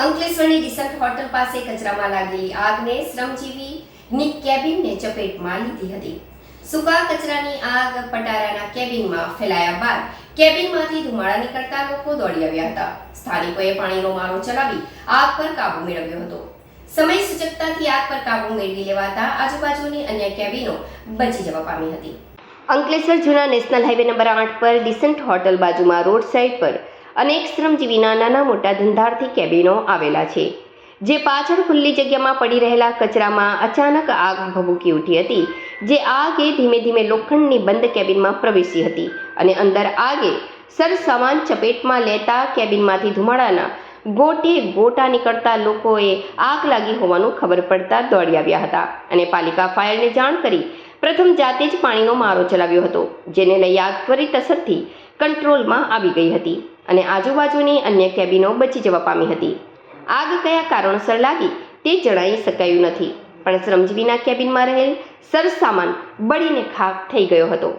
અંકલેશ્વરની distorted hotel પાસે કચરામાં લાગેલી આગને શ્રમજીવીની કેબિનને ચપેટમાં લીધી હતી. સૂકા કચરાની આગ પટારાના કેબિનમાં ફેલાયા બાદ કેબિનમાંથી ધુમાડા નીકળતા લોકો દોડી આવ્યા હતા. સ્થાનિકોએ પાણીનો મારો ચલાવી આગ પર કાબુ મેળવ્યો હતો. સમય સૂચકતાથી આગ પર કાબુ મેળવી લેવાતા આજુબાજુની અન્ય કેબિનો બચી જવા પામી હતી. અંકલેશ્વર જૂના નેશનલ હાઈવે નંબર આઠ પર ડિસન્ટ હોટલ બાજુમાં રોડ સાઈડ પર અનેક શ્રમજીવીના નાના મોટા ધંધાર્થી કેબિનો આવેલા છે, જે પાછળ ખુલ્લી જગ્યામાં પડી રહેલા કચરામાં અચાનક આગ ભભૂકી ઉઠી હતી, જે આગે ધીમે ધીમે લોખંડની બંધ કેબિનમાં પ્રવેશી હતી અને અંદર આગે સરસામાન ચપેટમાં લેતા કેબિનમાંથી ધુમાડાના ગોટે ગોટા નીકળતા લોકોએ આગ લાગી હોવાનું ખબર પડતા દોડી આવ્યા હતા અને પાલિકા ફાયરને જાણ કરી પ્રથમ જાતે જ પાણીનો મારો ચલાવ્યો હતો, જેને લઈ આગ ત્વરિત અસરથી કંટ્રોલમાં આવી ગઈ હતી. અને આજુબાજુની અન્ય કેબિનો બચી જવા પામી હતી. આગ કયા કારણસર લાગી તે જણાવી શકાયું નથી. પણ શ્રમજીવીના કેબિનમાં રહેલ સરસામાન બળીને ખાક થઈ ગયો હતો.